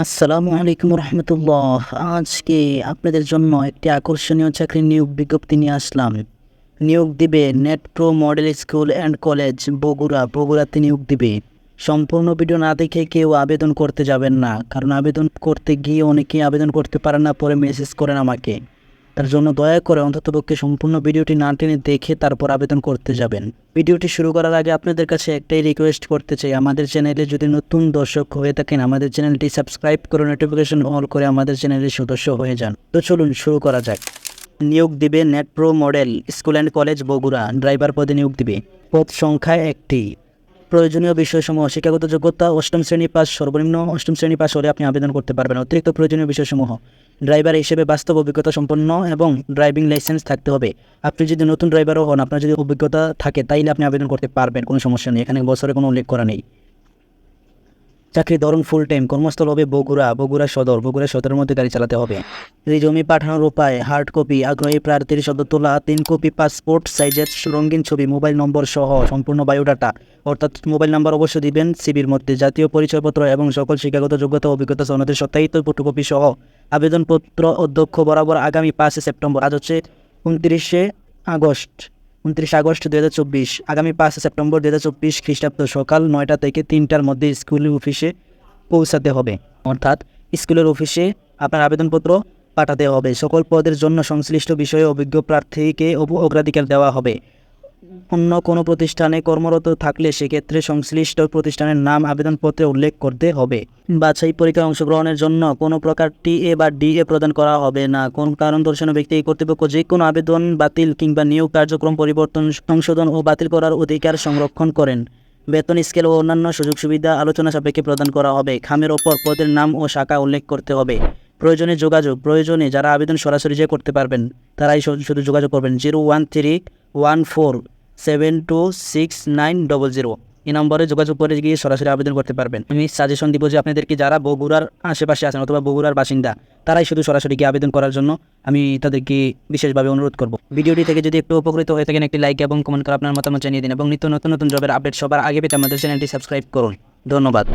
আসসালামু আলাইকুম রহমতুল্লাহ। আজকে আপনাদের জন্য একটি আকর্ষণীয় চাকরির নিয়োগ বিজ্ঞপ্তি নিয়ে আসলাম। নিয়োগ দিবে net pro model school and college, Bogura. বগুড়াতে নিয়োগ দিবে। সম্পূর্ণ ভিডিও না দেখে কেউ আবেদন করতে যাবেন না, কারণ আবেদন করতে গিয়ে অনেকেই আবেদন করতে পারেন না, পরে মেসেজ করেন আমাকে। তার জন্য দয়া করে অন্ততপক্ষে সম্পূর্ণ ভিডিওটি না টেনে দেখে তারপর আবেদন করতে যাবেন। ভিডিওটি শুরু করার আগে আপনাদের কাছে একটাই রিকোয়েস্ট করতে চাই। আমাদের চ্যানেলে যদি নতুন দর্শক হয়ে থাকেন, আমাদের চ্যানেলটি সাবস্ক্রাইব করে নোটিফিকেশন অল করে আমাদের চ্যানেলের সদস্য হয়ে যান। তো চলুন শুরু করা যাক। নিয়োগ দিবে net pro model school and college Bogura. Driver পদে নিয়োগ দিবে। পদ সংখ্যা একটি। প্রয়োজনীয় বিষয়সমূহ, শিক্ষাগত যোগ্যতা, অষ্টম শ্রেণি পাস, সর্বনিম্ন অষ্টম শ্রেণি পাস হলে আপনি আবেদন করতে পারবেন। অতিরিক্ত প্রয়োজনীয় বিষয়সমূহ। ড্রাইভার হিসেবে বাস্তব অভিজ্ঞতা সম্পন্ন এবং ড্রাইভিং লাইসেন্স থাকতে হবে। আপনি যদি নতুন ড্রাইভারও হন, আপনার যদি অভিজ্ঞতা থাকে, তাইলে আপনি আবেদন করতে পারবেন, কোনো সমস্যা নেই। এখানে বছরে কোনো উল্লেখ করা নেই। চাকরি ধরুন ফুল টাইম কর্মস্থল হবে বগুড়া বগুড়া সদর, বগুড়া সদরের মধ্যে গাড়ি চালাতে হবে। জমি পাঠানোর উপায় হার্ড কপি আগ্রহী প্রার্থীর শব্দ তোলা, তিন কপি পাসপোর্ট সাইজের রঙিন ছবি মোবাইল নম্বর সহ সম্পূর্ণ বায়োডাটা অর্থাৎ মোবাইল নাম্বার অবশ্যই দিবেন সিবির মধ্যে, জাতীয় পরিচয়পত্র এবং সকল শিক্ষাগত যোগ্যতা অভিজ্ঞতা সনদের সত্যায়িত ফটোকপি সহ আবেদনপত্র অধ্যক্ষ বরাবর আগামী পাঁচে সেপ্টেম্বর, আজ হচ্ছে উনত্রিশে আগস্ট। উনত্রিশ আগস্ট দু হাজার চব্বিশ, আগামী পাঁচ সেপ্টেম্বর দু হাজার চব্বিশ খ্রিস্টাব্দ সকাল নয়টা থেকে তিনটার মধ্যে স্কুল অফিসে পৌঁছাতে হবে। অর্থাৎ স্কুলের অফিসে আপনার আবেদনপত্র পাঠাতে হবে। সকল পদের জন্য সংশ্লিষ্ট বিষয়ে অভিজ্ঞ প্রার্থীকে অগ্রাধিকার দেওয়া হবে। অন্য কোনো প্রতিষ্ঠানে কর্মরত থাকলে সেক্ষেত্রে সংশ্লিষ্ট প্রতিষ্ঠানের নাম আবেদনপত্রে উল্লেখ করতে হবে। বাছাই পরীক্ষায় অংশগ্রহণের জন্য কোনো প্রকার টি এ বা ডি এ প্রদান করা হবে না। কোন কারণ দর্শানো ব্যক্তি, কর্তৃপক্ষ যে কোনো আবেদন বাতিল কিংবা নিয়োগ কার্যক্রম পরিবর্তন, সংশোধন ও বাতিল করার অধিকার সংরক্ষণ করেন। বেতন স্কেল ও অন্যান্য সুযোগ সুবিধা আলোচনা সাপেক্ষে প্রদান করা হবে। খামের ওপর পদের নাম ও শাখা উল্লেখ করতে হবে। প্রয়োজনে যোগাযোগ, প্রয়োজনে যারা আবেদন সরাসরি যে করতে পারবেন, তারাই শুধু যোগাযোগ করবেন। Zero one three one four seven two six nine double zero এই নম্বরে যোগাযোগ করে গিয়ে সরাসরি আবেদন করতে পারবেন। আমি সাজেশন দিব যে আপনাদেরকে যারা বগুড়ার আশেপাশে আছেন অথবা বগুড়ার বাসিন্দা, তারাই শুধু সরাসরি গিয়ে আবেদন করার জন্য আমি তাদেরকে বিশেষভাবে অনুরোধ করব। ভিডিওটি থেকে যদি একটু উপকৃত হয়ে থাকেন, একটি লাইক এবং কমেন্ট করে আপনার মতামত জানিয়ে দিন এবং নিত্য নতুন নতুন জবের আপডেট সবার আগে পেতে আমাদের চ্যানেলটি সাবস্ক্রাইব করুন। ধন্যবাদ।